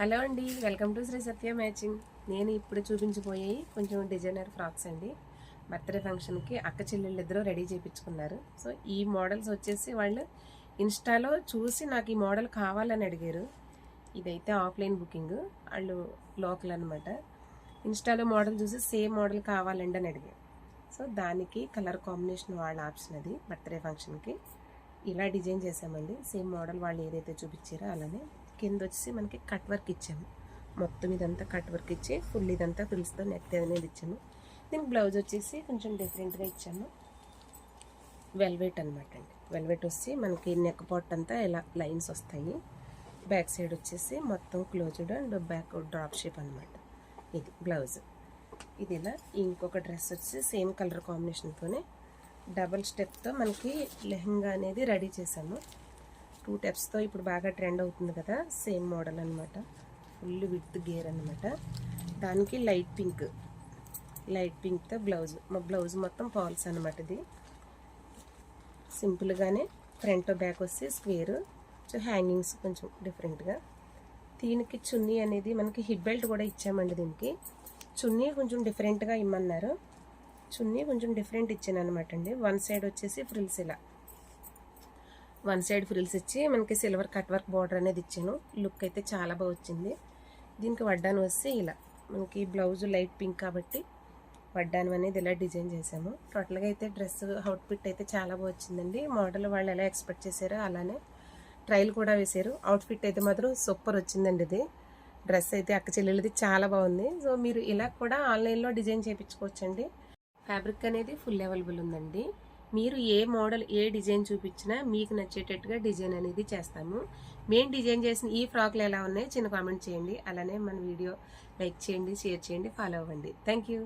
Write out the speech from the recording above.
Hello అండి welcome to Sri Satya matching. నేను ఇప్పుడు చూపించబోయే కొంచెం డిజైనర్ ఫ్రాక్స్ అండి. బర్త్డే ఫంక్షన్కి అక్క చెల్లెళ్ళు ఇద్దరు రెడీ చేయించుకున్నారు సో ఈ మోడల్స్ వచ్చేసి వాళ్ళు ఇన్స్టాలో చూసి నాకు ఈ మోడల్ కావాలని అడిగారు. ఇదైతే ఆఫ్లైన్ బుకింగ్ వాళ్ళు లోకల్ అనమాట ఇన్స్టాలో మోడల్ చూసి సేమ్ మోడల్ కావాలండి అని అడిగారు. సో దానికి కలర్ కాంబినేషన్ వాళ్ళ ఆప్షన్ అది బర్త్డే ఫంక్షన్కి. ఇలా డిజైన్ చేసామండి సేమ్ మోడల్ వాళ్ళు ఏదైతే చూపించారో అలానే కింద వచ్చేసి మనకి కట్ వర్క్ ఇచ్చాము. మొత్తం ఇదంతా కట్ వర్క్ ఇచ్చి ఫుల్ ఇదంతా ఫ్రిల్స్తో నెక్ అనేది ఇచ్చాము. దీనికి బ్లౌజ్ వచ్చేసి కొంచెం డిఫరెంట్గా ఇచ్చాము. వెల్వెట్ అనమాట అండి. వెల్వెట్ వచ్చి మనకి నెక్ పాట్ అంతా ఇలా లైన్స్ వస్తాయి. బ్యాక్ సైడ్ వచ్చేసి మొత్తం closed and back drop shape అనమాట ఇది బ్లౌజ్ ఇది ఇలా ఇంకొక డ్రెస్ వచ్చి సేమ్ కలర్ కాంబినేషన్తోనే డబల్ స్టెప్తో మనకి లెహంగా అనేది రెడీ చేశాము టూ టెప్స్తో ఇప్పుడు బాగా ట్రెండ్ అవుతుంది కదా సేమ్ మోడల్ అనమాట ఫుల్ విత్ గేర్ అనమాట దానికి లైట్ పింక్ లైట్ పింక్తో బ్లౌజ్ మా బ్లౌజ్ మొత్తం పాల్స్ అనమాట ఇది. సింపుల్గానే ఫ్రంట్ బ్యాక్ వస్తే స్క్వేర్ సో హ్యాంగింగ్స్ కొంచెం డిఫరెంట్గా దీనికి చున్నీ అనేది మనకి హిప్ బెల్ట్ కూడా ఇచ్చామండి దీనికి. చున్నీ కొంచెం డిఫరెంట్గా ఇమ్మన్నారు. చున్నీ కొంచెం డిఫరెంట్ ఇచ్చాను అనమాట అండి. వన్ సైడ్ వచ్చేసి ఫ్రిల్స్ ఇలా. వన్ సైడ్ ఫ్రిల్స్ ఇచ్చి మనకి సిల్వర్ కట్ వర్క్ బార్డర్ అనేది ఇచ్చాను. లుక్ అయితే చాలా బాగా వచ్చింది. దీనికి వడ్డాను వస్తే ఇలా. మనకి బ్లౌజ్ లైట్ పింక్ కాబట్టి వడ్డాను అనేది ఇలా డిజైన్ చేసాము టోటల్గా అయితే డ్రెస్ అవుట్ఫిట్ అయితే చాలా బాగా వచ్చిందండి. మోడల్ వాళ్ళు ఎలా ఎక్స్పెక్ట్ చేశారో అలానే ట్రైల్ కూడా వేశారు. అవుట్ఫిట్ అయితే మాత్రం సూపర్ వచ్చిందండి ఇది. డ్రెస్ అయితే అక్క చెల్లెలది చాలా బాగుంది. సో మీరు ఇలా కూడా ఆన్లైన్లో డిజైన్ చేయించుకోవచ్చండి. ఫ్యాబ్రిక్ అనేది ఫుల్ అవైలబుల్ ఉందండి. మీరు ఏ మోడల్ ఏ డిజైన్ చూపించినా మీకు నచ్చేటట్టుగా డిజైన్ అనేది చేస్తాము. మేము డిజైన్ చేసిన ఈ ఫ్రాక్లు ఎలా ఉన్నాయో చిన్న కామెంట్ చేయండి. అలానే మన వీడియో లైక్ చేయండి షేర్ చేయండి ఫాలో అవ్వండి. Thank you